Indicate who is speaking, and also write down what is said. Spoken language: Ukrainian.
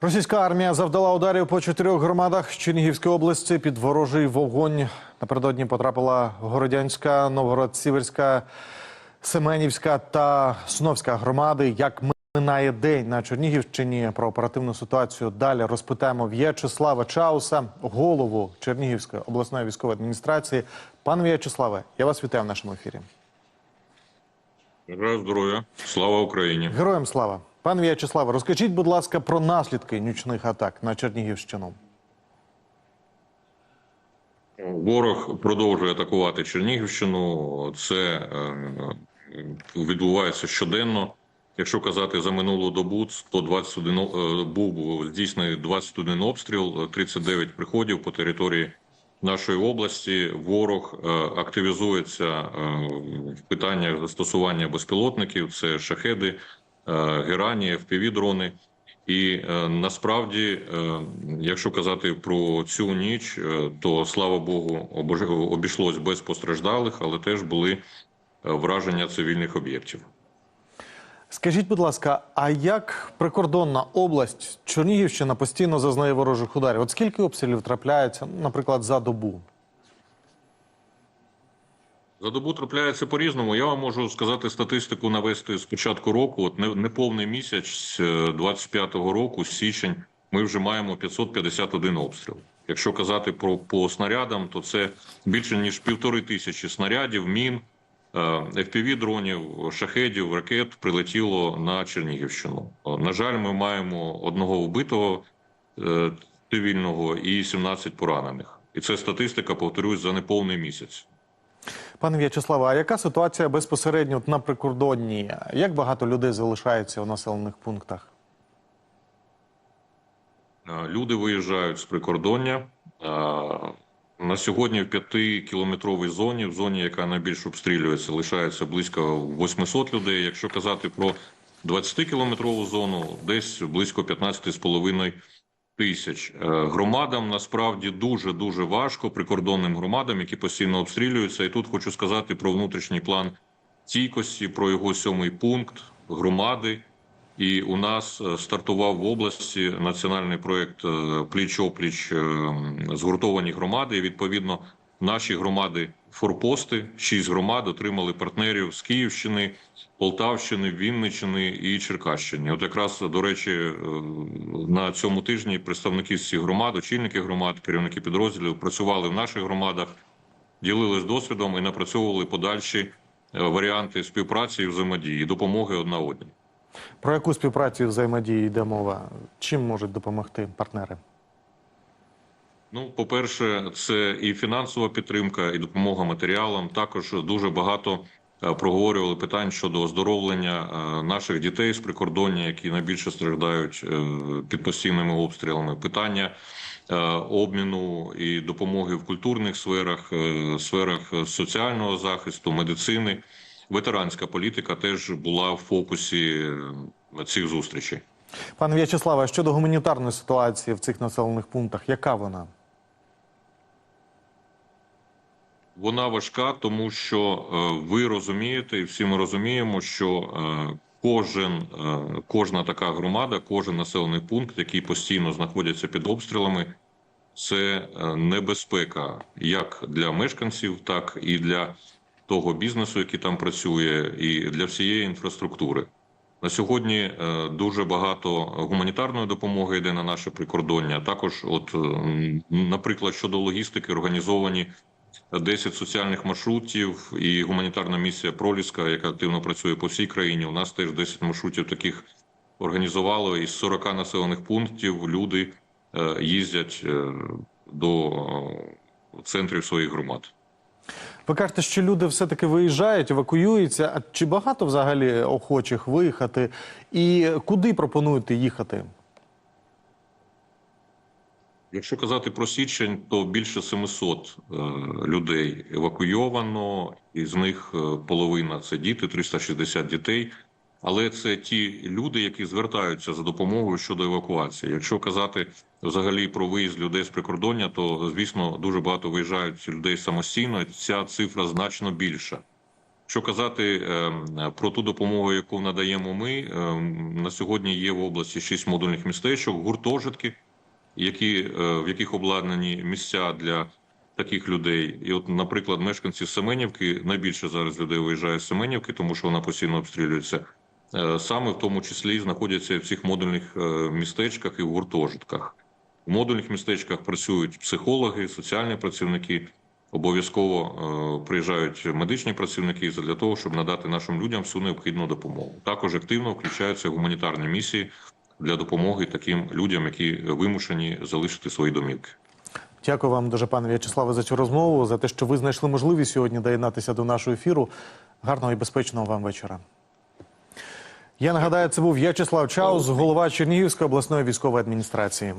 Speaker 1: Російська армія завдала ударів по чотирьох громадах Чернігівської області під ворожий вогонь. Напередодні потрапила Городянська, Новгород-Сіверська, Семенівська та Сновська громади. Як минає день на Чернігівщині про оперативну ситуацію далі розпитаємо В'ячеслава Чауса, голову Чернігівської обласної військової адміністрації. Пане В'ячеславе, я вас вітаю в нашому ефірі.
Speaker 2: Бажаю здоров'я. Слава Україні.
Speaker 1: Героям слава. Пане В'ячеславе, розкажіть, будь ласка, про наслідки нічних атак на Чернігівщину.
Speaker 2: Ворог продовжує атакувати Чернігівщину. Це е, відбувається щоденно. Якщо казати за минулу добу, то 21 е, був здійснений 21 обстріл, 39 приходів по території нашої області. Ворог е, активізується в питаннях застосування безпілотників. Це шахеди, е, герані, FPV-дрони. І е, насправді, е, якщо казати про цю ніч, то слава Богу, обійшлось без постраждалих, але теж були враження цивільних об'єктів.
Speaker 1: Скажіть, будь ласка, а як прикордонна область Чернігівщина постійно зазнає ворожих ударів? От скільки обстрілів трапляється, наприклад, за добу?
Speaker 2: За добу трапляється по-різному. Я вам можу сказати статистику навести з початку року. От не- неповний місяць е, 25-го року, січень, ми вже маємо 551 обстріл. Якщо казати про по снарядам, то це більше ніж півтори тисячі снарядів, мін, е, FPV-дронів, шахедів, ракет прилетіло на Чернігівщину. На жаль, ми маємо одного вбитого е, цивільного і 17 поранених. І це статистика, повторюсь, за неповний місяць.
Speaker 1: Пане В'ячеславе, а яка ситуація безпосередньо на прикордонні? Як багато людей залишається у населених пунктах?
Speaker 2: Люди виїжджають з прикордоння. На сьогодні в 5-кілометровій зоні, в зоні, яка найбільш обстрілюється, лишається близько 800 людей. Якщо казати про 20-кілометрову зону, десь близько 15,5 тисяч. Е, Громадам насправді дуже дуже важко прикордонним громадам, які постійно обстрілюються. І тут хочу сказати про внутрішній план стійкості, про його сьомий пункт громади. І у нас е, стартував в області національний проект пліч опліч згуртовані громади. І відповідно наші громади форпости, шість громад отримали партнерів з Київщини, Полтавщини, Вінниччини і Черкащини. От якраз до речі, е, на цьому тижні представники цих громад, очільники громад, керівники підрозділів працювали в наших громадах, ділились досвідом і напрацьовували подальші е, варіанти співпраці і взаємодії, допомоги одна одній.
Speaker 1: Про яку співпрацю і взаємодію йде мова? Чим можуть допомогти партнери?
Speaker 2: Ну, по-перше, це і фінансова підтримка, і допомога матеріалам. Також дуже багато проговорювали питань щодо оздоровлення е, наших дітей з прикордоння, які найбільше страждають е, під постійними обстрілами. Питання е, обміну і допомоги в культурних сферах, е, сферах соціального захисту, медицини. Ветеранська політика теж була в фокусі е, цих зустрічей.
Speaker 1: Пане В'ячеславе, щодо гуманітарної ситуації в цих населених пунктах, яка вона?
Speaker 2: Вона важка, тому що е, ви розумієте, і всі ми розуміємо, що е, кожен, е, кожна така громада, кожен населений пункт, який постійно знаходиться під обстрілами, це небезпека як для мешканців, так і для того бізнесу, який там працює, і для всієї інфраструктури. На сьогодні дуже багато гуманітарної допомоги йде на наше прикордоння. Також, от, наприклад, щодо логістики, організовані 10 соціальних маршрутів і гуманітарна місія Проліска, яка активно працює по всій країні. У нас теж 10 маршрутів таких організувало. Із 40 населених пунктів люди е, їздять е, до е, центрів своїх громад.
Speaker 1: Ви кажете, що люди все-таки виїжджають, евакуюються. А чи багато взагалі охочих виїхати? І куди пропонуєте їхати?
Speaker 2: Якщо казати про січень, то більше 700 е, людей евакуйовано, із них е, половина це діти, 360 дітей. Але це ті люди, які звертаються за допомогою щодо евакуації. Якщо казати взагалі про виїзд людей з прикордоння, то звісно дуже багато виїжджають людей самостійно. Ця цифра значно більша. Що казати е, про ту допомогу, яку надаємо ми, на сьогодні є в області шість модульних містечок, гуртожитки, які, е, в яких обладнані місця для таких людей. І, от, наприклад, мешканці Семенівки найбільше зараз людей виїжджає з Семенівки, тому що вона постійно обстрілюється. Е, Саме в тому числі знаходяться в цих модульних е, містечках і в гуртожитках. В модульних містечках працюють психологи, соціальні працівники. Обов'язково приїжджають медичні працівники для того, щоб надати нашим людям всю необхідну допомогу. Також активно включаються гуманітарні місії для допомоги таким людям, які вимушені залишити свої домівки.
Speaker 1: Дякую вам дуже, пане В'ячеславе, за цю розмову, за те, що ви знайшли можливість сьогодні доєднатися до нашого ефіру. Гарного і безпечного вам вечора. Я нагадаю, це був В'ячеслав Чаус, голова Чернігівської обласної військової адміністрації.